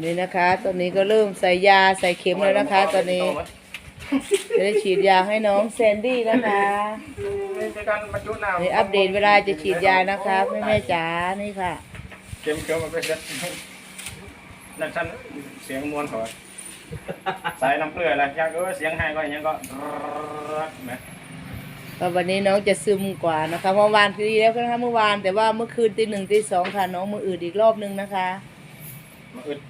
นนี้นะคะ ตอนนี้ก็เริ่มใส่ยาใส่เข็มแล้วนะคะ ตอนนี้จะได้ฉีดยาให้น้องแซนดี้นะคะในการบรรจุน้ำนี่อัปเดตเวลาจะฉีดยานะคะแม่แม่ๆจ๋านี่ค่ะเข็มเขียวมันเป็นเส้นนั่นชั้นเสียงมวนเขาสายน้ำเกลืออะไรอยากเออเสียงไห้ก็อย่างก็ไหมก็วันนี้น้องจะซึมกว่านะคะเมื่อวานคือดีแล้วนะคะเมื่อวานแต่ว่าเมื่อคืนตีหนึ่งตีสองค่ะ น้องมืออืดอีกรอบนึงนะคะมาอึดน้องคือมึงเอาเข็มนี่ดู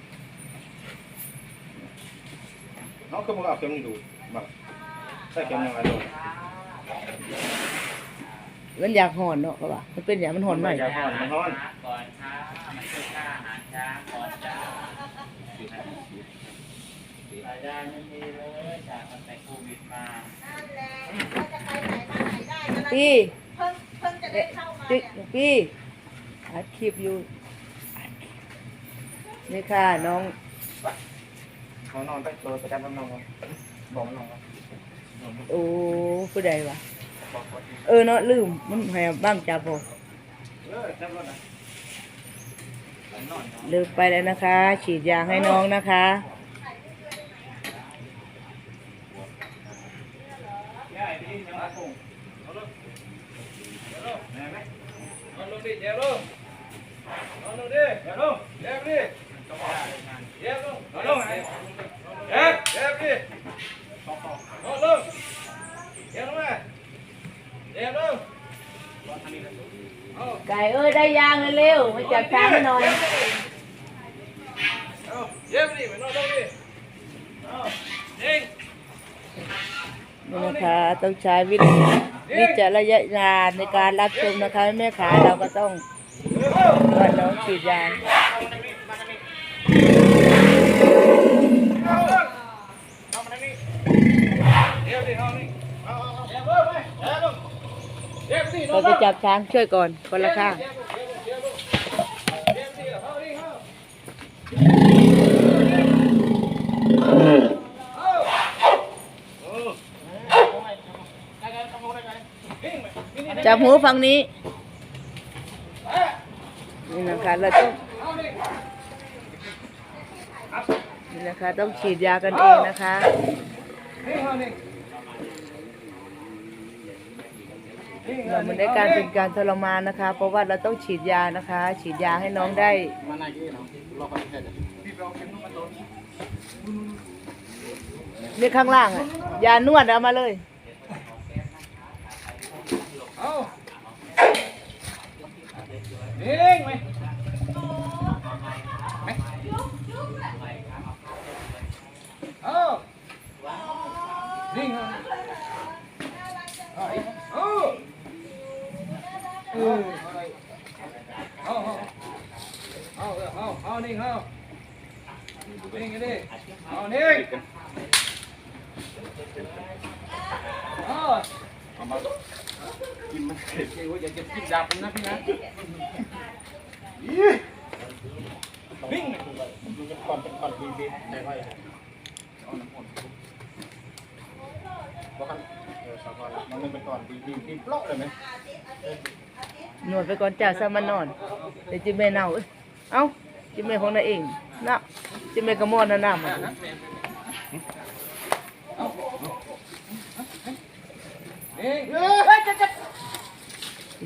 บังใส่เข็มยังไงดูมันอยากหอนเนาะก็ว่ามันเป็นอย่างมันหอนใหม่ยาห่อนมันฮ้อนก่อนช้ามันช่วยฆ่าอาหารช้าก่อนจะรายได้ไม่มีเลยจากตั้งแต่โควิดมาพี่พี่พี่อัดคลิปอยู่นี่ค่ะน้อง เขานอนไปตัวประจำมันนอนบอกนนอนโอ้ผู้ใดวะเออเนาะลืมมันแหบบ้ามจับผมเออจำรถนะเลิกไปแล้วนะคะ ฉีดยาให้น้องนะคะง่ายดีจังหวลงเอาลงแม่ไหมเอาลงดิเดี๋ยวลงเอาลงดิเดี๋ยวลงเดี๋ยวดิ เดี๋ยวลงเอาลงไหนเดี๋ยวเดี๋ยวดิเอาลงเดี๋ยวลงมาเดี๋ยวลงไก่เอ้ยได้ยางเร็วๆมาจับทางหน่อยเดี๋ยวดิไปนอนลงดิเอาเด้งนี่นะคะต้องใช้วิวิจารณญาณในการรับชมนะคะแม่ขาเราก็ต้องว่าน้องฉีดยาเอาลงเอามาทางนี้เดี๋ยวดิเอานี่เอาเอาเอาเดี๋ยวลงไปเดี๋ยวลงเดี๋ยวดินอ เราจะจับช้างช่วยก่อนคนละข้างจับหูฝั่งนี้ นี่นะคะเราต้องนี่นะคะต้องฉีดยากันเองนะคะ เรามันได้การเป็นการทรมานนะคะ เพราะว่าเราต้องฉีดยานะคะ ฉีดยาให้น้องได้ นี่ข้างล่างอะยานวดเอามาเลยเอาเด้งไหม เอามากินมันเผ็ดเลยว่าอย่าจะกินดาบผมนนะพี่นะวิ่งดูเป็นก่อนเป็นก่อนบีบีได้ไหมเอาน้ำมันบอกกันเออสองก่อนมันไม่เป็นก่อนบีบีบีปลอกเลยไหมนวดไปก่อนจ้าซะมันนอนเดี๋ยวจิเม่เน่าเอ้าจิเม่ของนายเองน่ะจิเม่กระมอนน่ะน้ำอะ เอ้ย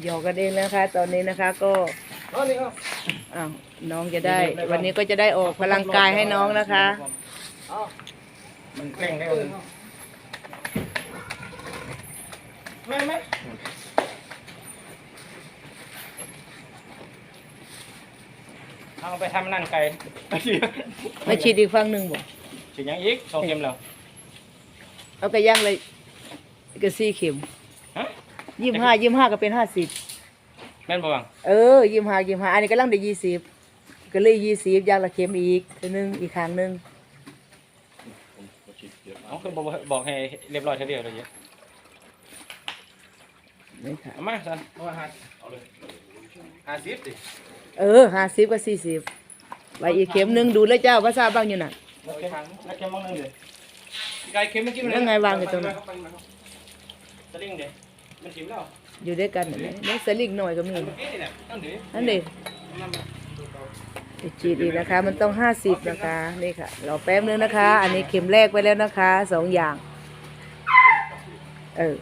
หยอกกันเองนะคะ ตอนนี้นะคะก็เอานี่เอาอ้าวน้องจะได้ วันนี้ก็จะได้ออกพลังกายให้น้องนะคะเอามันเกร็งได้เลยไม่ไม่เอาไปทำนั่นไก่ไม่ฉีดอีกฝั่งหนึ่งบ่ฉีดยังอีกสองเข็มแล้วเอากระย่างเลย กระซี่เข็มฮะยี่สิบห้ายี่สิบห้าก็เป็นห้าสิบแม่นบ่บังเออยี่สิบห้ายี่สิบห้าอันนี้ก็ลังได้ยี่สิบก็เลยยี่สิบย่างละเข็มอีกตัวหนึงอีกครั้งหนึ่งเขาคือบอกบอกให้เรียบร้อยเท่าเดียวเลยเยอะนี่ค่ะเอามาสันเอามาหาเอาเลยหาสิบดิเออห้าสิบกับสี่สิบไว้อีกเข็มหนึ่งดูแล้วเจ้าภาษาบ้างอยู่น่ะ แล้วเข็มแล้วเข็มมองนึงเลยไก่เข็มเมื่อกี้มันแล้วไงวางอยู่ตรงนั้น สลิงเด้มันถิ่มแล้วอยู่ด้วยกันน่ะเนี่ยแล้วสลิงหน่อยก็มีเมื่อกี้นี่แหละต้องเดี๋ยวนั่นเด็กจะฉีดอีกนะคะ มันต้องห้าสิบนะคะนี่ค่ะรอแป๊บนึงนะคะ อันนี้เข็มแรกไปแล้วนะคะสองอย่าง เออ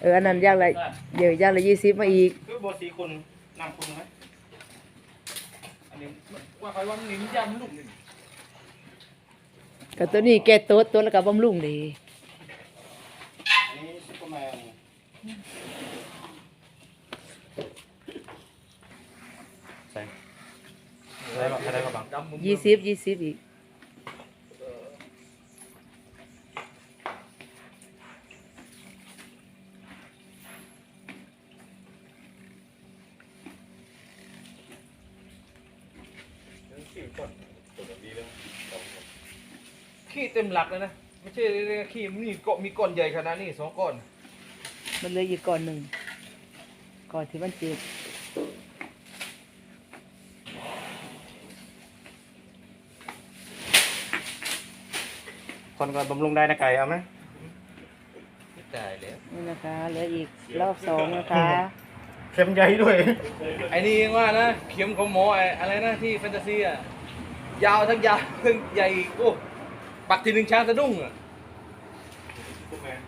เอออันนั้นย่างละเดี๋ยวย่างละยี่สิบมาอีกคือโบสีคุณนำคุณไหมอันนี้ว่าใครว่ามันหนีมันยำลูกนี่กับตัวนี้แกโต๊ดตัวแล้วกับบำรุงดี อันนี้ซุปเปอร์แมน ใส่อะไรบ้างอะไรบ้างดำมึงยี่สิบยี่สิบอีกขี้เต็มหลักเลยนะ ไม่ใช่เรียกขี้มันนี่เกาะมีก้อนใหญ่ขนาดนี้สองก้อน มันเหลยอีกก่อนหนึ่ง ก่อนที่มันเจ็บคนก็บำรุงได้นะไก่เอาไหมไม่ตายแล้วนี่นะคะเหลืออีกรอบสองนะคะ เข็มใหญ่ด้วย ไอ้นี่ยังว่านะ เข็มของหมอไอ้อะไรนะที่แฟนตาซีอะ ยาวทั้งยาวทั้งใหญ่อีกโอ้ปักทีหนึ่งช้างสะดุ้งอะ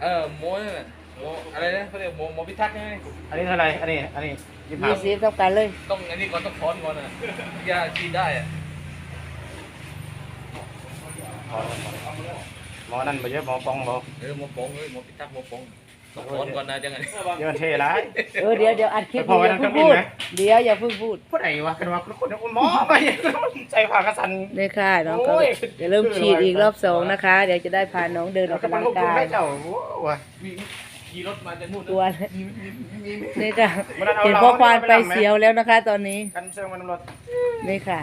เออหมอนั่นแหละ หมออะไรนะเขาเรียกหมอหมอพิทักษ์ใช่ไหมอันนี้เท่าไหรอันนี้ อันนี้ยี่สิบห้ายี่สิบเท่ากันเลยต้องอันนี้ก่อนต้องถอนก่อนอะยากินได้อะหมอนั่นไปเยอะหมอปองหมอเออหมอปองเอ้ยหมอพิทักษ์หมอปองต้องถอนก่อนนะจังไงเยอะเท่ร้าย เออเดี๋ยวเดี๋ยวอัดคลิปพออไว้ย่านั่เพิ่งงเครื่องบินพูดไหมเดี๋ยวอย่าเพิ่งพูดผู้ใดวะกันว่าคนคนหมอไปใส่ผ้ากระสันนี่ค่ะน้องก็โอ้ยจะเริ่มฉีดอีกรอบสองนะคะ เดี๋ยวจะได้พาน้องเดินออกกำกำลัลังงควบคุมกายได้เจ้าว้ามี ขี่รถมาจากนู่นตัวนะนี่ค่ะมันเอาเห็นเราพ่อควานเอาไปเราไปเสียวแล้วนะคะ ตอนนี้ กันเชิงมันตำรวจนี่ค่ะ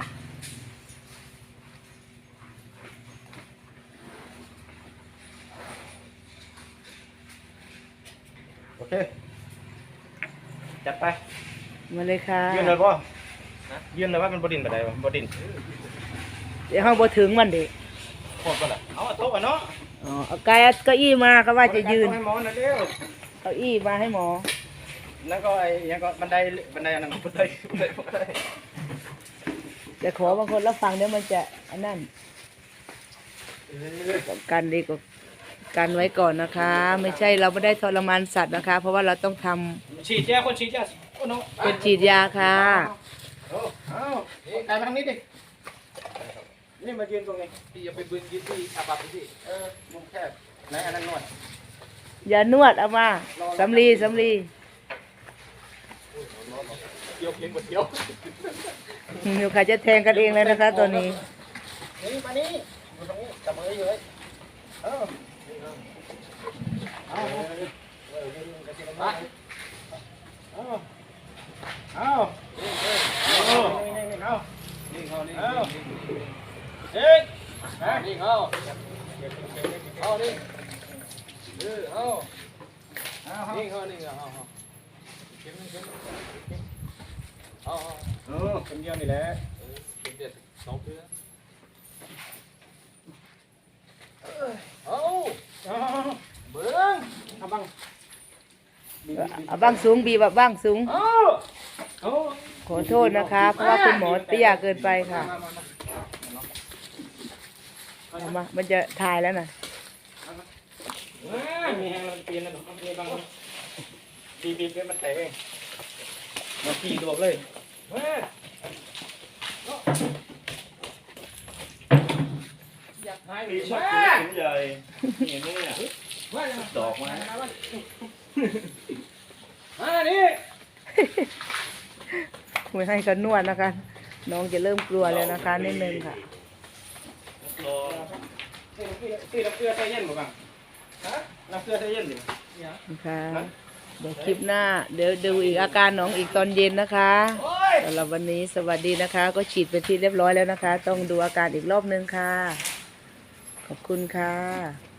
โอเค จัดไป มาเลยค่ะ ยืนเลยป่ะยืนเลยว่ามันบดินแบบใดวะบดินเดี๋ยวห้องบ่ถึงมันเด็กโคตรก็ละเอาโต๊ะอะเนาะ อ๋อเอาไกายเอาเก้าอี้มาก็ว่าจะยืน ให้หมอนะเร็วเก้าอี้มาให้หมอ แล้วก็ไอ้ยังก็บันไดบันไดอันนั้นบันไดบันไดบันไดแต่ขอบางคนรับฟังเดี๋ยวมันจะอันนั้นป้องกันดีกว่ากันไว้ก่อนนะคะ ไม่ใช่เราไม่ได้ทรมานสัตว์นะคะ เพราะว่าเราต้องทำฉีดยาคนฉีดยาโอ้น้องเป็นฉีดยาค่ะ เอาเอาไก่มาทางนี้ดิ นี่มายืนตรงนี้พี่อย่าไปบึนยืนที่อาบัติพี่เออมุมแคบไหนอันนั้นนวดอย่านวดเอามาสำลีสำลีเที่ยวเพียงกว่าเที่ยวหนูค่ะจะแทงกันเองเลยนะคะตัวนี้นี่มานี่อยู่ตรงนี้จับมืออยู่เลยเออเอาเอาเอาเอาเอาเอา นี่เขานี่ เอา นี่ เอ๊ะ นี่ เขาเอานี่เออเอานี่เขานี่เอาเอาเอาเอาเออคนเดียวนี่แหละเข็มเด็ดสองเพื่อเอาเอาเบิ้งเอาบังเอาบ้างสูงบีบแบบบ้างสูง ขอโทษนะคะ เพราะว่าคุณหมอเตี้ยเกินไปค่ะ เอามามันจะถ่ายแล้วนะไม่มีแฮงเราเปลี่ยนแล้วมันมีบังบีบีเกินมันแตกเองมาขี่ตัวเลยเฮ้ยอยากหายหรือช็อว่าตใหญ่เนี่ยเนี่ยว่าดอกมาอ่านี่ไม่ให้กันนวดนะคะ น้องจะเริ่มกลัวแล้วนะคะนิดนึงค่ะ ตีน้ำเกลือใส่เย็นบ่บังฮะน้ำเกลือใส่เย็นดินะคะเดี๋ยวคลิปหน้า เดี๋ยวดูอีกอาการน้องอีกตอนเย็นนะคะสำหรับวันนี้สวัสดีนะคะ ก็ฉีดไปที่เรียบร้อยแล้วนะคะ ต้องดูอาการอีกรอบนึงค่ะ ขอบคุณค่ะ